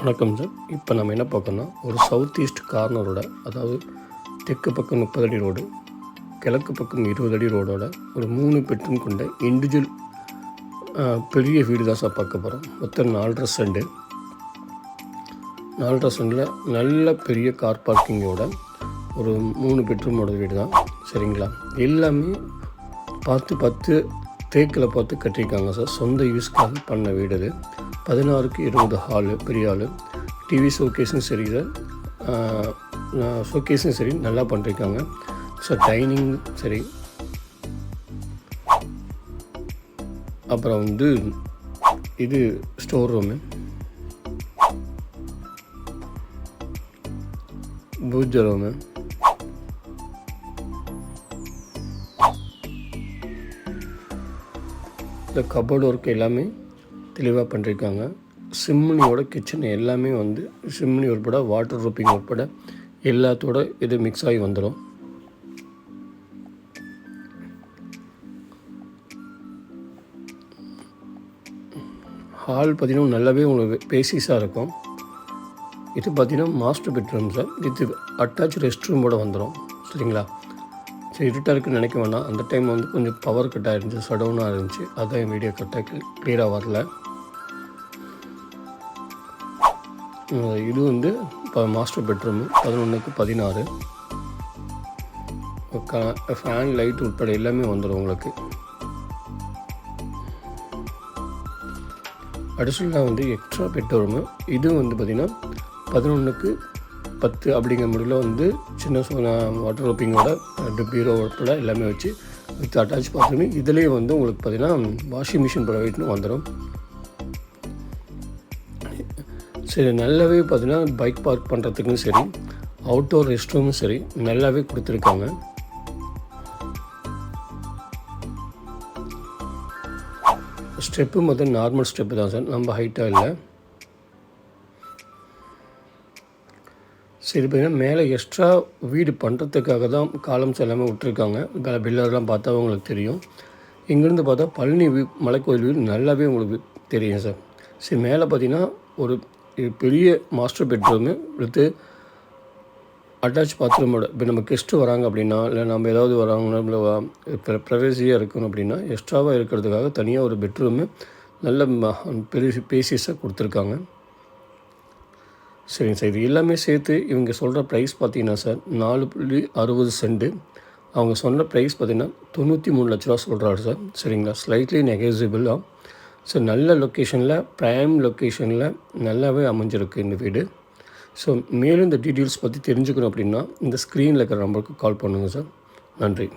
வணக்கம் சார். இப்போ நம்ம என்ன பார்க்கணும்னா ஒரு சவுத் ஈஸ்ட் கார்னரோட அதாவது தெற்கு பக்கம் முப்பது அடி ரோடு கிழக்கு பக்கம் இருபது அடி ரோடோட ஒரு மூணு பெட்ரூம் கொண்ட இண்டிவிஜுவல் பெரிய வீடு தான் சார் பார்க்க போகிறோம் மொத்தம் நாலரை செண்டு நாலரை செண்டில் நல்ல பெரிய கார் பார்க்கிங்கோட ஒரு மூணு பெட்ரூமோட வீடு தான். சரிங்களா? எல்லாமே பார்த்து பார்த்து தேக்கில் பார்த்து கட்டியிருக்காங்க சார். சொந்த யூஸ்க்காக பண்ண வீடு அது. பதினாறுக்கு இருபது ஹாலு பெரிய ஹாலு டிவி ஷோகேஸும் சரி ஷோகேஸும் சரி நல்லா பண்ணிருக்காங்க. ஸோ டைனிங் சரி. அப்புறம் வந்து இது ஸ்டோர் ரூமு பூஜை ரூமு இந்த கபோர்டு ஒர்க் எல்லாமே தெளிவாக பண்ணியிருக்காங்க சிம்னியோட கிச்சன் எல்லாமே வந்து சிம்னி உட்பட வாட்டர் ரூப்பிங் உட்பட எல்லாத்தோட இது மிக்ஸ் ஆகி வந்துடும் ஹால் பார்த்தீங்கன்னா நல்லாவே உங்களுக்கு பேசிஸாக இருக்கும். இது பார்த்தீங்கன்னா மாஸ்டர் பெட்ரூம் சார் இது அட்டாச் ரெஸ்ட் ரூமோட வந்துடும் சரிங்களா? சரி இருட்டாக இருக்குன்னு நினைக்க வேண்டாம் அந்த டைம் வந்து கொஞ்சம் பவர் கட் ஆயிருந்துச்சு சடவுனாக இருந்துச்சு. அதான் என் வீடியோ கட்டாக கிளியராக வரல. இது வந்து இப்போ மாஸ்டர் பெட்ரூமு பதினொன்றுக்கு பதினாறு. ஃபேன் லைட் உட்பட எல்லாமே வந்துடும் உங்களுக்கு. அடிஷ்னலாக வந்து எக்ஸ்ட்ரா பெட்ரூமு இது வந்து பார்த்திங்கன்னா பதினொன்றுக்கு பத்து அப்படிங்கிற முடியல வந்து சின்ன சொன்ன வாட்டர் ரோப்பிங்கோட பீரோ உட்பட எல்லாமே வச்சு வித் அட்டாச் பாத்ரூமு இதுலேயே வந்து உங்களுக்கு பார்த்திங்கன்னா வாஷிங் மிஷின் ப்ரொவைட்னு வந்துடும் சரி நல்லாவே பார்த்தீங்கன்னா பைக் பார்க் பண்ணுறதுக்கும் சரி அவுட்டோர் ரெஸ்ட் ரூமும் சரி நல்லாவே கொடுத்துருக்காங்க. ஸ்டெப்பு மொத்தம் நார்மல் ஸ்டெப்பு தான் சார் நம்ம ஹைட்டாக இல்லை. சரி பார்த்தீங்கன்னா மேலே எக்ஸ்ட்ரா வீடு பண்ணுறதுக்காக தான் காலம்ஸ் எல்லாமே விட்டுருக்காங்க. மேலே பில்லர்லாம் பார்த்தா உங்களுக்கு தெரியும். இங்கேருந்து பார்த்தா பழனி வியூ மலைக்கோயில் வியூ நல்லாவே உங்களுக்கு தெரியும் சார். சரி மேலே பார்த்தீங்கன்னா ஒரு இது பெரிய மாஸ்டர் பெட்ரூமு வித்து அட்டாச் பாத்ரூமோட இப்போ நம்ம கெஸ்ட்டு வராங்க அப்படின்னா இல்லை நம்ம ஏதாவது வராங்க இல்லை ப்ரைவசியாக இருக்கணும் அப்படின்னா எக்ஸ்ட்ராவாக இருக்கிறதுக்காக தனியாக ஒரு பெட்ரூமு நல்ல ம- பெரிய பேசிஸாக கொடுத்துருக்காங்க. சரிங்க சார் இது எல்லாமே சேர்த்து இவங்க சொல்கிற ப்ரைஸ் பார்த்தீங்கன்னா சார் நாலு புள்ளி அறுபது சென்ட்டு அவங்க சொன்ன ப்ரைஸ் பார்த்தீங்கன்னா தொண்ணூற்றி மூணு லட்ச ரூபா சொல்கிறாரு சார் சரிங்களா? ஸ்லைட்லி நெகசிபிளாக ஸோ நல்ல லொக்கேஷனில் ப்ரைம் லொக்கேஷனில் நல்லாவே அமைஞ்சிருக்கு இந்த வீடு. ஸோ மேலும் இந்த டீட்டெயில்ஸ் பற்றி தெரிஞ்சுக்கணும் அப்படின்னா இந்த ஸ்க்ரீனில் இருக்கிற நம்பருக்கு கால் பண்ணுங்கள் சார் நன்றி.